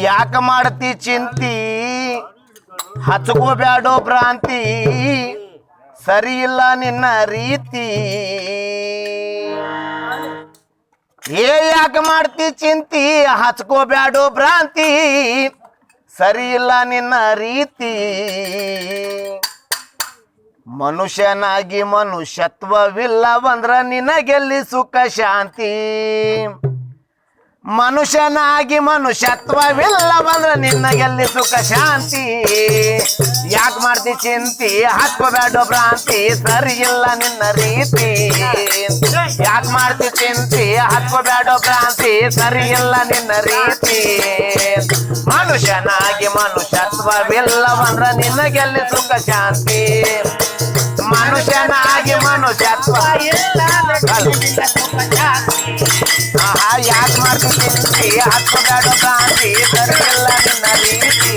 ಯಾಕ ಮಾಡ್ತಿ ಚಿಂತಿ? ಹಚ್ಕೋಬ್ಯಾಡೋ ಭ್ರಾಂತಿ. ಸರಿ ಇಲ್ಲ ನಿನ್ನ ರೀತಿ. ಏ, ಯಾಕ ಮಾಡ್ತಿ ಚಿಂತಿ? ಹಚ್ಕೋಬ್ಯಾಡೋ ಭ್ರಾಂತಿ. ಸರಿ ಇಲ್ಲ ನಿನ್ನ ರೀತಿ. ಮನುಷ್ಯನಾಗಿ ಮನುಷ್ಯತ್ವವಿಲ್ಲವಂದ್ರ ನಿನಗೆಲ್ಲಿ ಸುಖ ಶಾಂತಿ? ಮನುಷ್ಯನಾಗಿ ಮನುಷ್ಯತ್ವವಿಲ್ಲ ಬಂದ್ರೆ ನಿನ್ನ ಗೆಲ್ಲಿ ಸುಖ, ಶಾಂತಿ? ಯಾಕೆ ಮಾಡ್ತಿ ಚಿಂತಿ? ಹಾಕೋಬೇಡ ಭ್ರಾಂತಿ? ಸರಿ ಇಲ್ಲ ನಿನ್ನ ರೀತಿ. ಯಾಕೆ ಮಾಡ್ತಿ ಚಿಂತಿ? ಹಾಕೋಬೇಡ ಭ್ರಾಂತಿ? ಸರಿ ಇಲ್ಲ ನಿನ್ನ ರೀತಿ. ಮನುಷ್ಯನಾಗಿ ಮನುಷ್ಯತ್ವವಿಲ್ಲ ಬಂದ್ರೆ ನಿನ್ನ ಗೆಲ್ಲಿ ಸುಖ, ಶಾಂತಿ? ಮನುಷ್ಯನಾಗಿ ಮನುಷ್ಯತ್ವ ಆಹಾ ಯಾಕೆ ಮಾಡ್ತಿದ್ದೀನಿ. ಹಾಕೋಬೇಡ ಪ್ರಾಣಿ ಸರಿಯಿಲ್ಲ ನಿನ್ನ ರೀತಿ.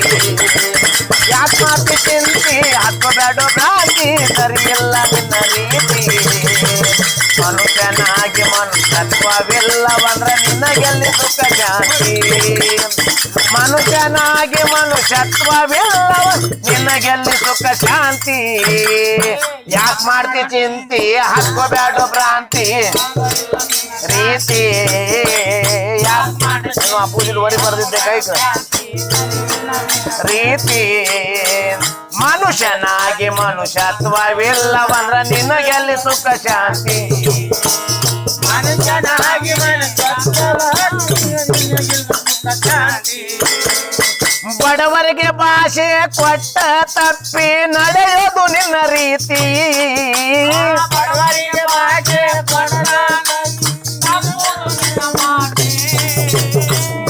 ಯಾಕೆ ಮಾಡ್ತಿದ್ದೀನಿ? ಹಾಕೋಬೇಡ ಪ್ರಾಣಿ ಸರಿಯಿಲ್ಲ ನಿನ್ನ ರೀತಿ. ಮನುಷ್ಯತ್ವವಿಲ್ಲವಂದ್ರ ನಿನ್ನಗೆಲ್ಲಿ ಸುಖ ಶಾಂತಿ ಮನುಷ್ಯನಾಗಿ ಮನುಷ್ಯತ್ವವಿಲ್ಲವ ನಿನ್ನಗೆಲ್ಲಿ ಸುಖ ಶಾಂತಿ? ಯಾಕೆ ಮಾಡ್ತಿ ಚಿಂತಿ? ಹಾಕೋಬೇಡ ಭ್ರಾಂತಿ? ರೀತಿ? ಪೂಜೆಲಿ ಹೊಡಿ ಬರೆದಿದ್ದೆ ಕೈಕ ರೀತಿ? ಮನುಷ್ಯನಾಗಿ ಮನುಷ್ಯತ್ವವಿಲ್ಲವಂದ್ರ ನಿನಗೆಲ್ಲಿ ಸುಖ ಶಾಂತಿ? ಬಡವರಿಗೆ ಭಾಷೆ ಕೊಟ್ಟ ತಪ್ಪಿ ನಡೆಯೋದು ನಿನ್ನ ರೀತಿ ಬಡವರಿಗೆ ಭಾಷೆ ಕೊಡಲ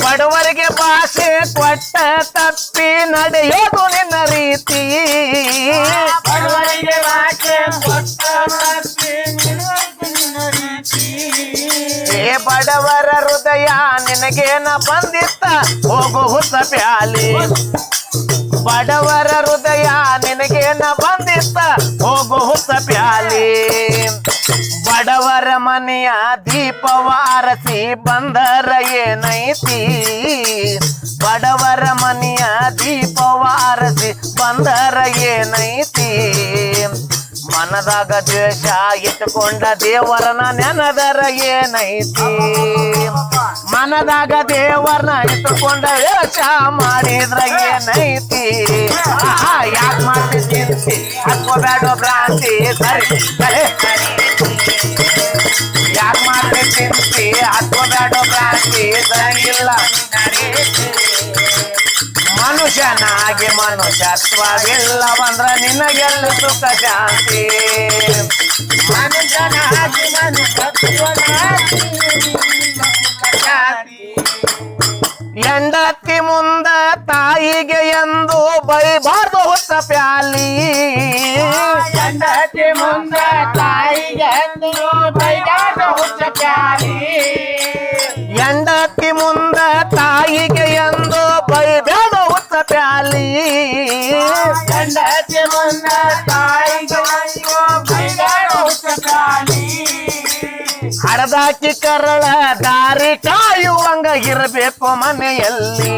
ಬಡವರಿಗೆ ಭಾಷೆ ಕೊಟ್ಟ ತಪ್ಪಿ ನಡೆಯೋದು ನಿನ್ನ ರೀತಿ ಬಡವರಿಗೆ ಭಾಷೆ ಕೊಟ್ಟ ತಪ್ಪಿ ಬಡವರ ಹೃದಯ ನಿನಗೇನ ಬಂದಿತ್ತ? ಹೋಗು ಹುತ್ತ ಪ್ಯಾಲಿ. ಬಡವರ ಹೃದಯ ನಿನಗೇನ ಬಂದಿತ್ತ? ಹೋಗು ಹುತ್ತ ಪ್ಯಾಲಿ. ಬಡವರ ಮನೆಯ ದೀಪವಾರಸಿ ಬಂದರ ಏನೈತಿ? ಬಡವರ ಮನೆಯ ದೀಪವಾರಸಿ ಬಂದರ ಏನೈತಿ? ಮನದಾಗ ದ್ವೇಷ ಇಟ್ಟುಕೊಂಡ ದೇವರನ ನೆನದರ ಏನೈತಿ? ಮನದಾಗ ದೇವರನ ಇಟ್ಟುಕೊಂಡ ದ್ವೇಷ ಮಾಡಿದ್ರ ಏನೈತಿ? ಯಾಕೆ ಮಾಡ್ತಿದ್ದೀನಿ ಹಾಕೋಬೇಡ ಭ್ರಾಂತಿ, ಸರಿ ಸರಿ ಯಾಕೆ ಮಾಡ್ತಿದ್ದೀನಿ ಹಾಕೋಬೇಡ ಭ್ರಾಂತಿ, ಸರಿ ಇಲ್ಲ. ಮನುಷ್ಯನಾಗಿ ಮನುಷ್ಯತ್ವವಿಲ್ಲವಂದ್ರ ನಿನಗೆಲ್ಲ ಸುಖ ಶಾಂತಿ? ಮನುಷ್ಯನಾಗಿ ಮನುಷ್ಯ ಹೆಂಡತಿ ಮುಂದ ತಾಯಿಗೆ ಎಂದು ಬೈಬಾರ್ದು ಹೊಸ ಪ್ಯಾಲಿ. ಹೆಂಡತಿ ಮುಂದ ತಾಯಿಗೆ ಎಂದು ಬೈಬಾರ್ದು ಹೊಸ ಪ್ಯಾಲಿ. ಹಡದಾಕಿ ಕರಳ ದಾರಿ ಕಾಯುವಂಗ ಇರಬೇಕು ಮನೆಯಲ್ಲಿ.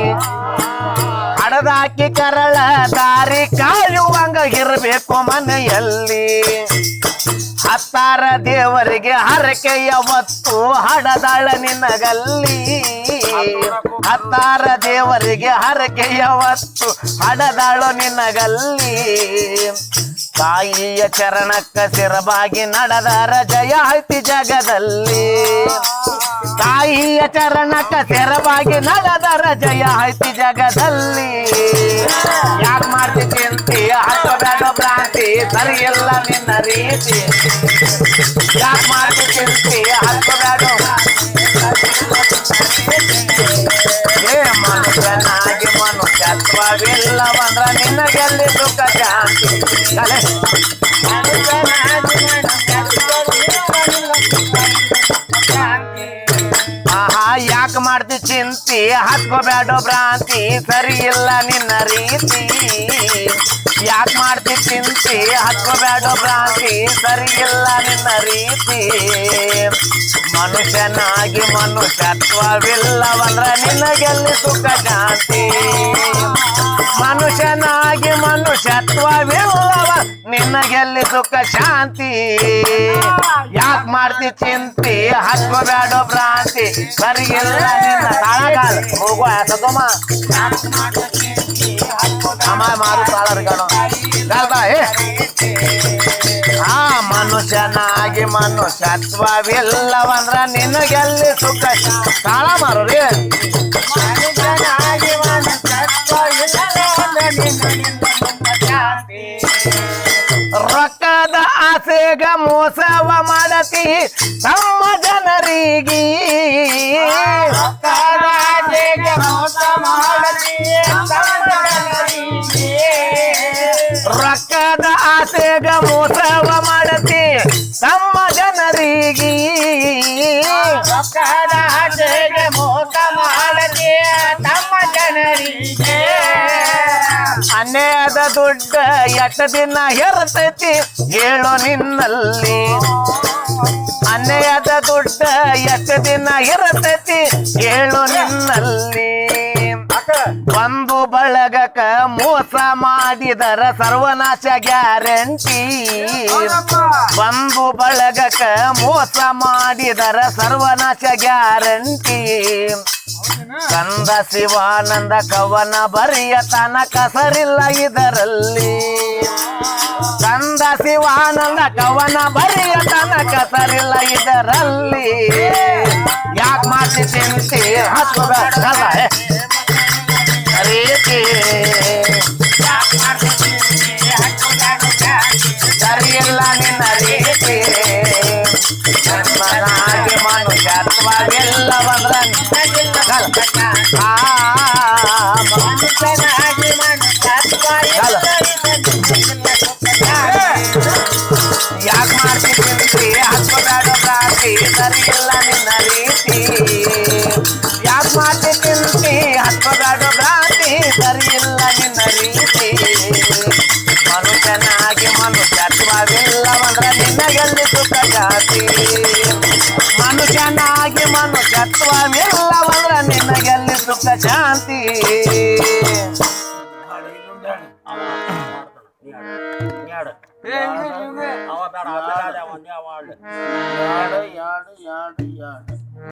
ಹಡದಾಕಿ ಕರಳ ದಾರಿ ಕಾಯುವಂಗ ಇರಬೇಕು ಮನೆಯಲ್ಲಿ. ಹತ್ತಾರ ದೇವರಿಗೆ ಹರಕೆ ಯಾವತ್ತು ಹಡದಾಳ ನಿನಗಲ್ಲಿ. ಅತ್ತಾರ ದೇವರಿಗೆ ಹರಕೆಯ ಯಾವತ್ತು ಹಡದಾಳು ನಿನಗಲ್ಲಿ. ತಾಯಿಯ ಚರಣಕ್ಕ ಸಿರಬಾಗಿ ನಡೆದ ರಜಯ ಐತಿ ಜಗದಲ್ಲಿ. ತಾಯಿಯ ಚರಣಕ್ಕ ಸಿರಬಾಗಿ ನಡೆದ ರಜಯ ಐತಿ ಜಗದಲ್ಲಿ. ಯಾಕೆ ಮಾಡ್ತಿ ಚಿಂತಿ ಹಾಕೋಬೇಡ ಭ್ರಾಂತಿ ಸರಿಯಿಲ್ಲ ನಿನ್ನ ರೀತಿ ಯಾಕೆ ಮಾಡ್ತಿ ಚಿಂತಿ ಹಾಕೋಬೇಡ ಏ ಮನುಷ್ಯನಾಗಿ ಮನುಷ್ಯತ್ವವಿಲ್ಲವಂದ್ರ ನಿನಗೆಲ್ಲಿ ಸುಖ ಶಾಂತಿ ಕಲೆ ಚಿಂತಿ ಹಾಕೋಬೇಡ ಭ್ರಾಂತಿ, ಸರಿ ಇಲ್ಲ ನಿನ್ನ ರೀತಿ. ಯಾಕೆ ಮಾಡ್ತಿ ಚಿಂತಿ? ಹಾಕೋಬೇಡ ಭ್ರಾಂತಿ, ಸರಿ ಇಲ್ಲ ನಿನ್ನ ರೀತಿ. ಮನುಷ್ಯನಾಗಿ ಮನುಷ್ಯತ್ವವಿಲ್ಲವಂದ್ರ ನಿನಗೆಲ್ಲಿ ಸುಖ ಶಾಂತಿ? ಮನುಷ್ಯನಾಗಿ ಮನುಷ್ಯತ್ವವಿಲ್ಲವ ನಿನಗೆಲ್ಲಿ ಸುಖ, ಶಾಂತಿ. ಯಾಕೆ ಮಾಡ್ತಿ ಚಿಂತಿ? ಹಾಕೋಬೇಡ ಭ್ರಾಂತಿ. ಸರಿಗಿಲ್ಲ ನಿನ್ನ ತಾಳಗಾಲ. ಹೋಗೋ ಯಾಕಮ್ಮ ಅಮ್ಮ, ಮಾರು ತಾಳರ್ಗಾನು ಗಾಲ್ಬಾ ಏ. ಆ ಮನುಷ್ಯನಾಗಿ ಮನುಷ್ಯತ್ವವಿಲ್ಲವಂದ್ರ ನಿನಗೆಲ್ಲಿ ಸುಖ ತಾಳ ಮಾರು ರೀ ಮನುಷ್ಯನಾಗಿ ಮನುಷ್ಯತ್ವ ಇಲ್ಲದೆ ನಿನ್ನ ಆಸೆಗ ಮೋಸವ ಮಾಡತಿ ತಮ್ಮ ಜನರಿಗೆ ಕಾಲಾಜೆಗೆ ಮೋಸ ಮಾಡಲಿಯೇ ಜನರಿಗೆ. ರೊಕ್ಕದ ಆಸೆಗ ಮೋಸವ ಮಾಡತಿ ತಮ್ಮ ಜನರಿಗೆ ರೊಕ್ಕದ ಆಸೆಗೆ ಮೋಸ ಮಾಡಲಿಯೇ ತಮ್ಮ ಜನರಿಗೆ ಅನ್ಯಾಯದ ದೊಡ್ಡ ಎಷ್ಟ ದಿನ ಹೆರತೈತಿ ಹೇಳು ನಿನ್ನಲ್ಲಿ. ಅನ್ಯಾಯದ ದೊಡ್ಡ ಎಷ್ಟ ದಿನ ಇರತೈತಿ ಹೇಳು ನಿನ್ನಲ್ಲಿ. ಒಂದು ಬಳಗಕ ಮೋಸ ಮಾಡಿದರ ಸರ್ವನಾಶ ಗ್ಯಾರಂಟಿ. ಒಂದು ಬಳಗಕ ಮೋಸ ಮಾಡಿದರ ಸರ್ವನಾಶ ಗ್ಯಾರಂಟಿ. ಕಂದ ಶಿವಾನಂದ ಕವನ ಬರಿಯ ತನಕ ಸರಿಲ್ಲ ಇದರಲ್ಲಿ. ಕಂದ ಶಿವಾನಂದ ಕವನ ಬರಿಯ ತನಕ ಸರಿಲ್ಲ ಇದರಲ್ಲಿ. ಯಾಕೆ ಮಾತಿ ತಿಂತಿ ಹತ್ತು ಯಾಕೆ ಮಾಡ್ತಿ ಚಿಂತಿ ಹತ್ಕೋಬೇಡ ಪ್ರಾತಿ ಸರಿಯಿಲ್ಲ ನಿನ್ನ ರೀತಿ ಯಾಕೆ ಮಾಡ್ತಿ ಚಿಂತಿ ಹತ್ಕೋಬೇಡ ಪ್ರಾತಿ ಸರಿಯಿಲ್ಲ ನಿನ್ನ ರೀತಿ ಮನುಷ್ಯನಾಗಿ ಮನುಷ್ಯತ್ವವಿಲ್ಲವಂದ್ರ ನಿನಗೆಲ್ಲಿ ಸುಖ ಜಾತಿ? ಮನುಷ್ಯನಾಗಿ ಮನುಷ್ಯತ್ವವಿಲ್ಲವಂದ್ರ ನಿನಗೆಲ್ಲಿ ಸುಖ ಶಾಂತಿ? ಯಾಡು ಯಾಡು ಯಾಡು ಯಾಡು.